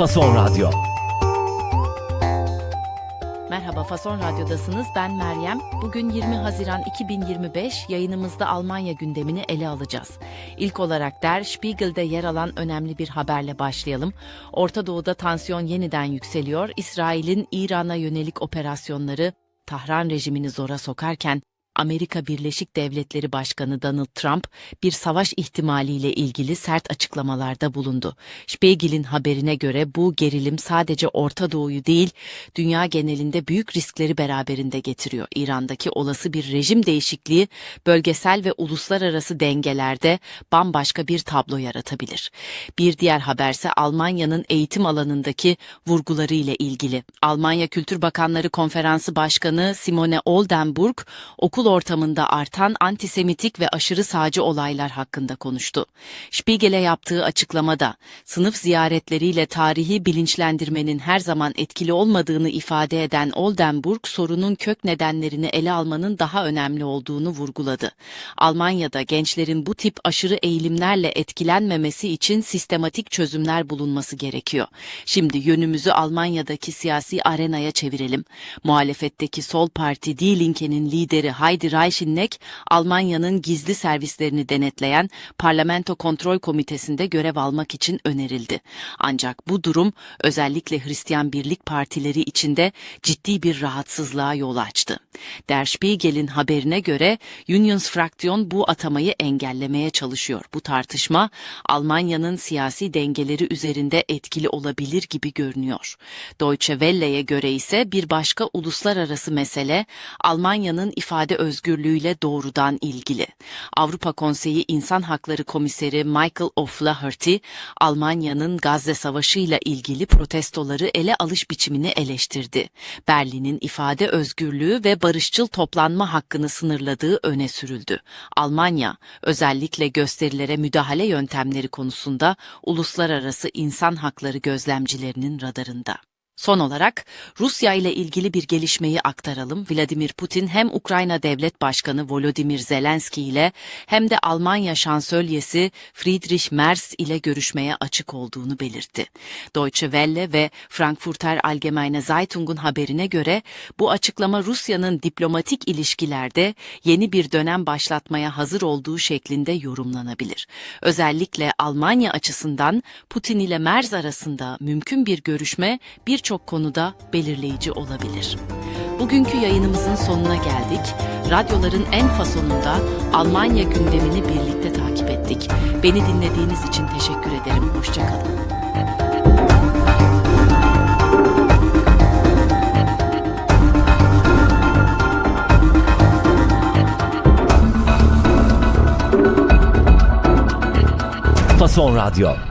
Fason Radyo. Merhaba Fason Radyo'dasınız. Ben Meryem. Bugün 20 Haziran 2025 yayınımızda Almanya gündemini ele alacağız. İlk olarak Der Spiegel'de yer alan önemli bir haberle başlayalım. Orta Doğu'da tansiyon yeniden yükseliyor. İsrail'in İran'a yönelik operasyonları Tahran rejimini zora sokarken Amerika Birleşik Devletleri Başkanı Donald Trump bir savaş ihtimaliyle ilgili sert açıklamalarda bulundu. Spiegel'in haberine göre bu gerilim sadece Orta Doğu'yu değil, dünya genelinde büyük riskleri beraberinde getiriyor. İran'daki olası bir rejim değişikliği bölgesel ve uluslararası dengelerde bambaşka bir tablo yaratabilir. Bir diğer haberse Almanya'nın eğitim alanındaki vurguları ile ilgili. Almanya Kültür Bakanları Konferansı Başkanı Simone Oldenburg okul ortamında artan antisemitik ve aşırı sağcı olaylar hakkında konuştu. Spiegel'e yaptığı açıklamada sınıf ziyaretleriyle tarihi bilinçlendirmenin her zaman etkili olmadığını ifade eden Oldenburg sorunun kök nedenlerini ele almanın daha önemli olduğunu vurguladı. Almanya'da gençlerin bu tip aşırı eğilimlerle etkilenmemesi için sistematik çözümler bulunması gerekiyor. Şimdi yönümüzü Almanya'daki siyasi arenaya çevirelim. Muhalefetteki Sol Parti Die Linke'nin lideri Heidi Reicheneck, Almanya'nın gizli servislerini denetleyen Parlamento Kontrol Komitesi'nde görev almak için önerildi. Ancak bu durum özellikle Hristiyan Birlik Partileri içinde ciddi bir rahatsızlığa yol açtı. Der Spiegel'in haberine göre Unions Fraksiyon bu atamayı engellemeye çalışıyor. Bu tartışma Almanya'nın siyasi dengeleri üzerinde etkili olabilir gibi görünüyor. Deutsche Welle'ye göre ise bir başka uluslararası mesele Almanya'nın ifade özgürlüğüyle doğrudan ilgili. Avrupa Konseyi İnsan Hakları Komiseri Michael O'Flaherty, Almanya'nın Gazze Savaşı ile ilgili protestoları ele alış biçimini eleştirdi. Berlin'in ifade özgürlüğü ve barışçıl toplanma hakkını sınırladığı öne sürüldü. Almanya, özellikle gösterilere müdahale yöntemleri konusunda uluslararası insan hakları gözlemcilerinin radarında. Son olarak Rusya ile ilgili bir gelişmeyi aktaralım. Vladimir Putin hem Ukrayna Devlet Başkanı Volodymyr Zelenski ile hem de Almanya Şansölyesi Friedrich Merz ile görüşmeye açık olduğunu belirtti. Deutsche Welle ve Frankfurter Allgemeine Zeitung'un haberine göre bu açıklama Rusya'nın diplomatik ilişkilerde yeni bir dönem başlatmaya hazır olduğu şeklinde yorumlanabilir. Özellikle Almanya açısından Putin ile Merz arasında mümkün bir görüşme birçok konuda belirleyici olabilir. Bugünkü yayınımızın sonuna geldik. Radyoların en fasonunda Almanya gündemini birlikte takip ettik. Beni dinlediğiniz için teşekkür ederim. Hoşçakalın. Fason Radyo.